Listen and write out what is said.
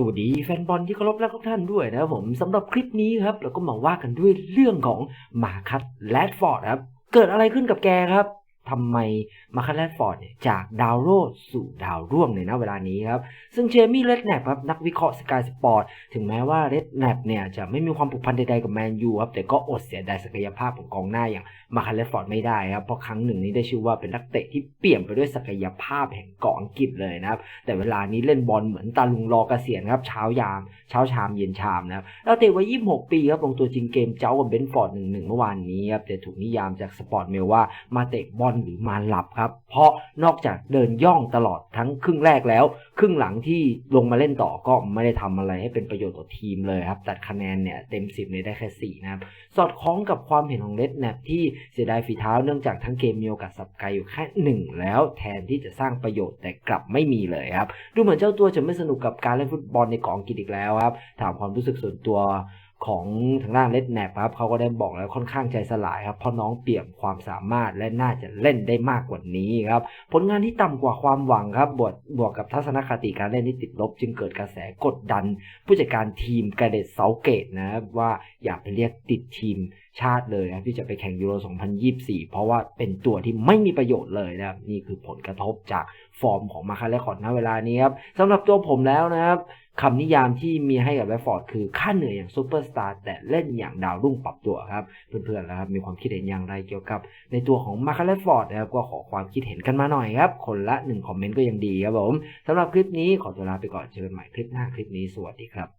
สวัสดีแฟนบอลที่เคารพรักทุกท่านด้วยนะครับผมสำหรับคลิปนี้ครับเราก็มาว่ากันด้วยเรื่องของมาคัตแลดฟอร์ดครับ เกิดอะไรขึ้นกับแกครับ ทำไมมาคัตแรดฟอร์ดเนี่ยจากดาวโรดสู่ดาวร่วงในณเวลานี้ครับ ซึ่งเจมี่เรดแนปครับนักวิเคราะห์สกายสปอร์ตถึงแม้ว่าเรดแนปเนี่ยจะไม่มีความผูกพันใดๆกับแมนยูครับแต่ก็อดเสียดายศักยภาพของกองหน้าอย่างมาคันเลฟอร์ดไม่ได้ครับ เพราะครั้งหนึ่งนี้ได้ชื่อว่าเป็นนักเตะที่เปี่ยมไปด้วยศักยภาพแห่งเกาะอังกฤษเลยนะครับแต่เวลานี้เล่นบอลเหมือนตาลุงรอกเกษียณครับเช้ายาม เช้าชามเย็นชามนะครับแล้วเตะไว้26 ปีครับลงตัวจริงเกมเจ้ากับเบนฟอร์ดหนึ่งหนึ่งเมื่อวานนี้ครับแต่ถูกนิยามจากสปอร์ตเมลว่ามาเตะบอลหรือมาหลับครับ เพราะนอกจากเดินย่องตลอดทั้งครึ่งแรกแล้ว ครึ่งหลังที่ลงมาเล่นต่อก็ไม่ได้ทำอะไรให้เป็นประโยชน์ต่อทีมเลยครับตัดคะแนนเนี่ยเต็ม 10เนี่ยได้แค่ 4 นะครับ สอดคล้องกับความเห็นของเลดแนปที่เสียดายฝีเท้าเนื่องจากทั้งเกมมีโอกาสสับไกลอยู่แค่หนึ่งแล้วแทนที่จะสร้างประโยชน์แต่กลับไม่มีเลยครับดูเหมือนเจ้าตัวจะไม่สนุกกับการเล่นฟุตบอลในกองกฤษอีกแล้วครับถามความรู้สึกส่วนตัว ของทางด้านเลดแนปครับเขาก็ได้บอกแล้วค่อนข้างใจสลายครับเพราะน้องเปี่ยมความสามารถและน่าจะเล่นได้มากกว่านี้ครับผลงานที่ต่ำกว่าความหวังครับบวกบวกกับทัศนคติการเล่นที่ติดลบ จึงเกิดกระแสกดดัน ผู้จัดการทีมกระเดตเซาเกตนะครับว่าอย่าไปเรียกติดทีมชาติเลยครับที่จะไปแข่งยูโร 2024 เพราะว่าเป็นตัวที่ไม่มีประโยชน์เลยนะครับนี่คือผลกระทบจากฟอร์มของมาคาเลคอร์ดณเวลานี้ครับสำหรับตัวผมแล้วนะครับ คำนิยามที่มีให้กับแรฟฟอร์ดคือค่าเหนื่อยอย่างซูเปอร์สตาร์แต่เล่นอย่างดาวรุ่งปรับตัวครับ เพื่อนๆนะครับมีความคิดเห็นอย่างไรเกี่ยวกับ ในตัวของมาคาเลฟอร์ดนะครับก็ขอความคิดเห็นกันมาหน่อยครับ คนละหนึ่งคอมเมนต์ก็ยังดีครับผมสำหรับคลิปนี้ขอตัวลาไปก่อนเจอกันใหม่คลิปหน้าคลิปนี้สวัสดีครับ